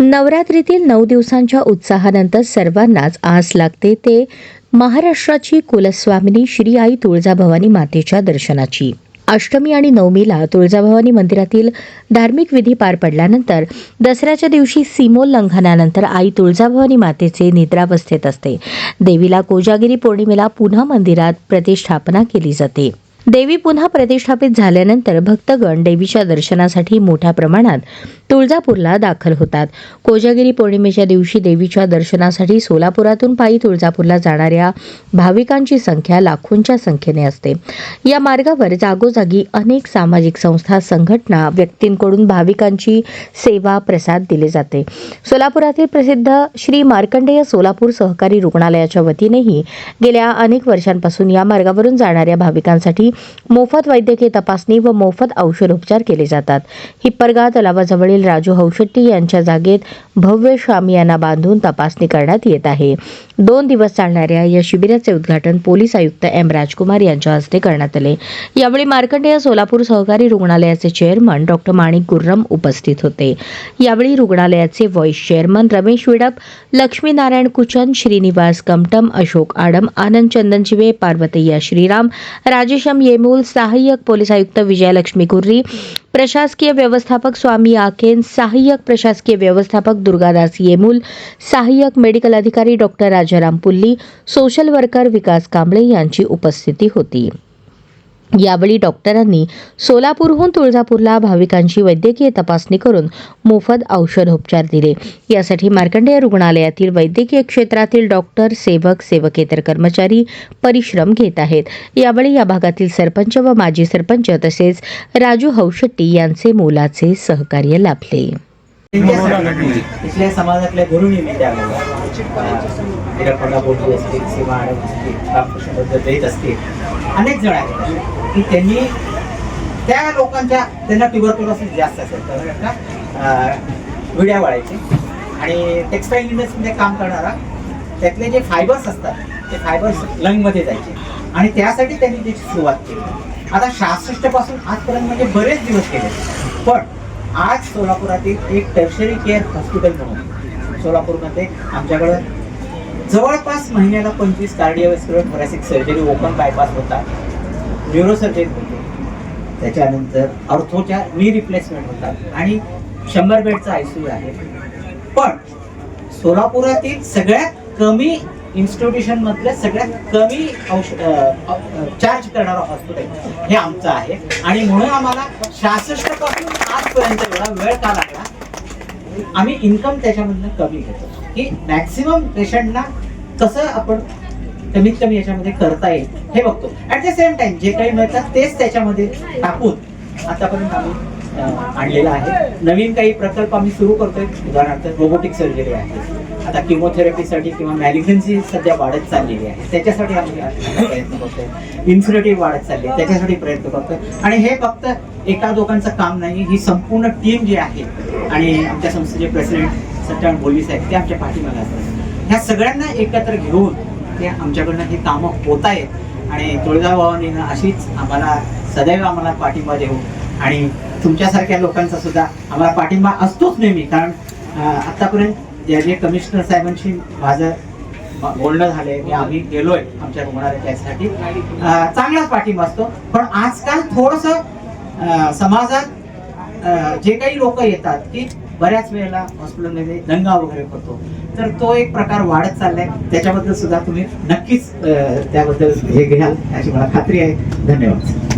नवरात्रीतील नऊ दिवसांच्या उत्साहानंतर सर्वांनाच आस लागते ते महाराष्ट्राची कुलस्वामिनी श्री आई तुळजाभवानी मातेच्या दर्शनाची. अष्टमी आणि नवमीला तुळजाभवानी मंदिरातील धार्मिक विधी पार पडल्यानंतर दसऱ्याच्या दिवशी सीमोल्लंघनानंतर आई तुळजाभवानी मातेचे निद्रावस्थेत असते. देवीला कोजागिरी पौर्णिमेला पुन्हा मंदिरात प्रतिष्ठापना केली जाते. देवी पुन्हा प्रतिष्ठापित झाल्यानंतर भक्तगण देवीच्या दर्शनासाठी मोठ्या प्रमाणात तुळजापूरला दाखल होतात. कोजागिरी पौर्णिमेच्या दिवशी देवीच्या दर्शनासाठी सोलापुरातून पायी तुळजापूरला जाणाऱ्या भाविकांची संख्या लाखोंच्या संख्येने असते. या मार्गावर जागोजागी अनेक सामाजिक संस्था संघटना व्यक्तींकडून भाविकांची सेवा प्रसाद दिले जाते. सोलापुरातील प्रसिद्ध श्री मार्कंडेय सोलापूर सहकारी रुग्णालयाच्या वतीनेही गेल्या अनेक वर्षांपासून या मार्गावरून जाणाऱ्या भाविकांसाठी मोफत वैद्यकीय तपासणी व मोफत औषधोपचार केले जातात. हिप्परगा तलावाजवळील राजू हौशेट्टी यांच्या जागेत भव्य शामियाना बांधून तपासणी करण्यात येत आहे. दोन दिवस चालणाऱ्या या शिबिराचे उद्घाटन पोलीस आयुक्त एम राजकुमार यांच्या हस्ते करण्यात आले. यावेळी मार्कंडेय सोलापूर सहकारी रुग्णालयाचे चेअरमन डॉक्टर माणिक गुर्रम उपस्थित होते. यावेळी रुग्णालयाचे व्हाईस चेअरमन रमेश विडप लक्ष्मीनारायण कुचन श्रीनिवास कमटम अशोक आडम आनंद चंदनचिवे पार्वतय्या श्रीराम राजेशम येमूल सहाय्यक पोलीस आयुक्त विजयलक्ष्मी कुर्री प्रशासकीय व्यवस्थापक स्वामी आकेन सहाय्यक प्रशासकीय व्यवस्थापक दुर्गादास येमूल सहाय्यक मेडिकल अधिकारी doctor Raj Rajaram Pulli social worker Vikas Kamble यांची उपस्थिती होती. यावेळी डॉक्टरांनी सोलापूरहून तुळजापूरला भाविकांची वैद्यकीय तपासणी करून मोफत औषधोपचार दिले. यासाठी मार्कंडेय रुग्णालयातील वैद्यकीय क्षेत्रातील डॉक्टर सेवक सेवकेतर कर्मचारी परिश्रम घेत आहेत. यावेळी या भागातील सरपंच व माजी सरपंच तसेच राजू हौशेट्टी यांचे मोलाचे सहकार्य लाभले. इथल्या समाजातल्या गुरुनी मी बोलली असतील सीमा आडम असतील रामकृष्णबद्दल देत असतील. अनेक जण आहेत की त्यांनी त्या लोकांच्या त्यांना ट्युबरक्युलोसिस जास्त असेल. तर त्यांना विड्या वाळायचे आणि टेक्स्टाईल इंडस्ट्रीमध्ये काम करणारा त्यातले जे फायबर्स असतात ते फायबर्स लंगमध्ये जायचे. आणि त्यासाठी त्यांनी त्याची सुरुवात केली. आता सहासष्टपासून आजपर्यंत म्हणजे बरेच दिवस गेले पण आज सोलापुरातील एक टर्शरी केअर हॉस्पिटल म्हणून सोलापूरमध्ये. आमच्याकडं जवळपास महिन्याला पंचवीस cardiovascular thoracic surgery open bypass होतात. न्युरोसर्जरी होते. त्याच्यानंतर अर्थोच्या नी रिप्लेसमेंट होतात. आणि शंभर बेडचा आय सी आहे. पण सोलापुरातील सगळ्यात कमी इन्स्टिट्यूशनमधलं सगळ्यात कमी औष चार्ज करणारं हॉस्पिटल हे आमचं आहे. आणि म्हणून आम्हाला सहासष्टपासून आजपर्यंत एवढा वेळ का लागला? आम्ही इन्कम त्याच्यामधनं कमी घेतो. की मॅक्सिमम पेशंटना कसं आपण कमीत कमी याच्यामध्ये करता येईल हे बघतो. ऍट द सेम टाइम जे काही मिळतात तेच त्याच्यामध्ये टाकून आतापर्यंत आम्ही आणलेलं आहे. नवीन काही प्रकल्प आम्ही सुरू करतोय. उदाहरणार्थ रोबोटिक सर्जरी आहे. आता किमोथेरपीसाठी किंवा मॅलिग्नन्सी सध्या वाढत चाललेली आहे. त्याच्यासाठी आम्ही प्रयत्न करतोय. इन्फिनिटी वाढत चालली आहे. त्याच्यासाठी प्रयत्न करतोय. आणि हे फक्त एका दोघांचं काम नाही ही संपूर्ण टीम जी आहे आणि आमच्या संस्थेचे प्रेसिडेंट सत्यनारायण बोलवी आहेत ते आमच्या पाठीमागे असतात. ह्या सगळ्यांना एकत्र घेऊन ते आमच्याकडनं ही कामं होत आहेत. आणि तुळजाभवानीनं अशीच आम्हाला सदैव आम्हाला पाठिंबा देऊ हो. आणि तुमच्यासारख्या लोकांचा सुद्धा आम्हाला पाठिंबा असतोच नेहमी. कारण आत्तापर्यंत ज्याने जे कमिशनर साहेबांशी माझं बोलणं झालंय. की आम्ही गेलोय आमच्या रुग्णालयाच्या यासाठी चांगलाच पाठिंबा असतो. पण आजकाल थोडस समाजात जे काही लोक येतात की बऱ्याच वेळेला हॉस्पिटलमध्ये दंगा वगैरे होतो. तर तो एक प्रकार वाढत चाललाय. त्याच्याबद्दल सुद्धा तुम्ही नक्कीच त्याबद्दल हे घ्याल याची मला खात्री आहे. धन्यवाद.